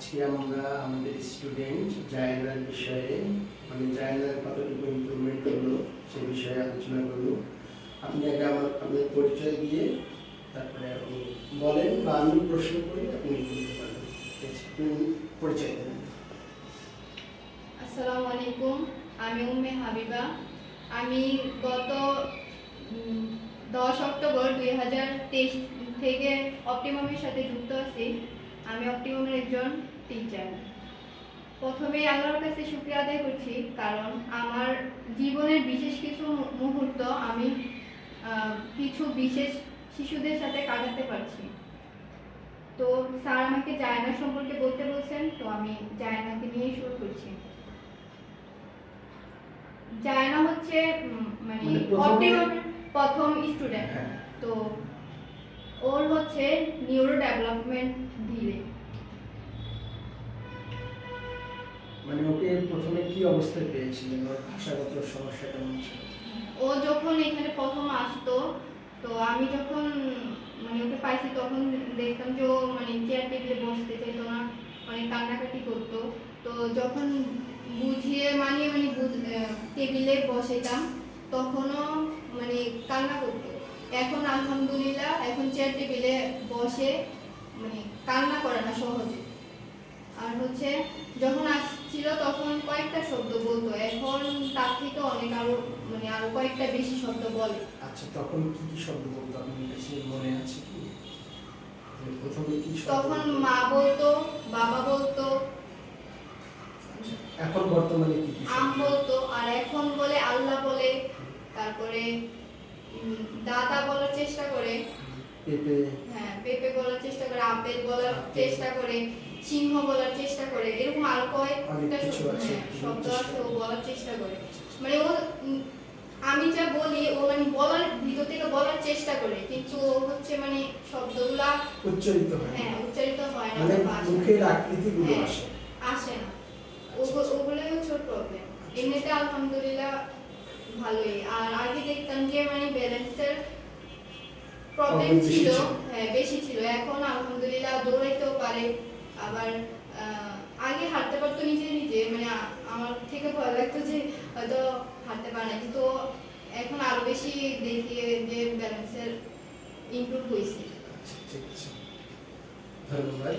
আজকে আমরা, আমাদের স্টুডেন্ট জায়নার বিষয়ে মানে জায়নার কতটুকু ইমপ্রুভমেন্ট করল সে বিষয়ে আলোচনা করব। আপনি আগে আমার, আপনার পরিচয় দিয়ে তারপরে আপনি বলেন বা আমি প্রশ্ন করি, আপনি বলতে পারেন। পরিচয় দেন। আসসালামু আলাইকুম, আমি উম্মে হাবিবা। আমি গত দশ অক্টোবর দুই হাজার তেইশ থেকে অপটিমামের সাথে যুক্ত আছি। আমি অপটিমামের একজন টিচার প্রথমে আল্লাহর কাছে শুক্রিয়া আদায় করছি কারণ আমার জীবনের বিশেষ কিছু মুহূর্ত আমি কিছু বিশেষ শিশুদের সাথে কাটাতে পারছি। তো স্যার আমাকে জায়না সম্পর্কে বলতে বলছেন তো আমি জায়নাকে নিয়ে শুরু করছি। জায়না হচ্ছে মানে মানে প্রথম স্টুডেন্ট হ্যাঁ। তো হচ্ছে নিউরো ডেভেলপমেন্ট ধীরে। মানে ওকে প্রথমে কি অবস্থায় পেয়েছিলেন? ওর ভাষাগত সমস্যা কেমন ছিল? ও যখন এখানে প্রথম আসতো তো আমি যখন মানে ওকে পাইছি তখন দেখতাম যে ও মানে চেয়ার টেবিলে বসতে চাইতো না অনেক কান্নাকাটি করতো। তো যখন বুঝিয়ে মানিয়ে মানে বুঝ- টেবিলে বসাইতাম তখনও মানে কান্না করতো। এখন আলহামদুলিল্লাহ এখন চেয়ার টেবিলে বসে মানে কান্না করে না সহজে। আর হচ্ছে যখন আসছিল তখন কয়েকটা শব্দ বলতো এখন তার থেকে অনেক আরও মানে আরও কয়েকটা বেশি শব্দ বলে। আচ্ছা তখন কি কি শব্দ বলতো? আপনার কাছে মনে আছে কি? প্রথমে কি তখন মা বলতো বাবা বলতো আচ্ছা, এখন বর্তমানে কি কি আম বলতো আর এখন বলে আল্লাহ বলে তারপরে দাদা বলার চেষ্টা করে। পেঁপে। হ্যাঁ পেঁপে বলার চেষ্টা করে আপেল বলার চেষ্টা করে সিংহ বলার চেষ্টা করে এরকম আরও কয়েকটা শব্দ- আছে, হ্যাঁ, ও বলার চেষ্টা করে। মানে ও আমি যা বলি ও মানে বলার ভিতর থেকে বলার চেষ্টা করে কিন্তু ও হচ্ছে মানে শব্দগুলা উচ্চারিত হয় হ্যাঁ উচ্চারিত হয় না মানে। মুখের আকৃতিগুলো হ্যাঁ, আসে। আসে না। আচ্ছা, আচ্ছা। ওগুলোই হচ্ছে প্রবলেম এমনিতে আলহামদুলিল্লাহ ভালোই। আর আগে দেখতাম যে মানে ব্যালেন্সের প্রবলেম ছিল। হ্যাঁ বেশি ছিল। এখন আলহামদুলিল্লাহ দৌড়াইতেও পারে। আবার আগে হাঁটতে পারতো নিজে নিজে। মানে আমার থেকে ভয় লাগতো যে হয়তো হাঁটতে পারে না। কিন্তু এখন আরও বেশি দেখি যে ব্যালেন্সের ইমপ্রুভ হয়েছে ঠিক আছে। ধন্যবাদ।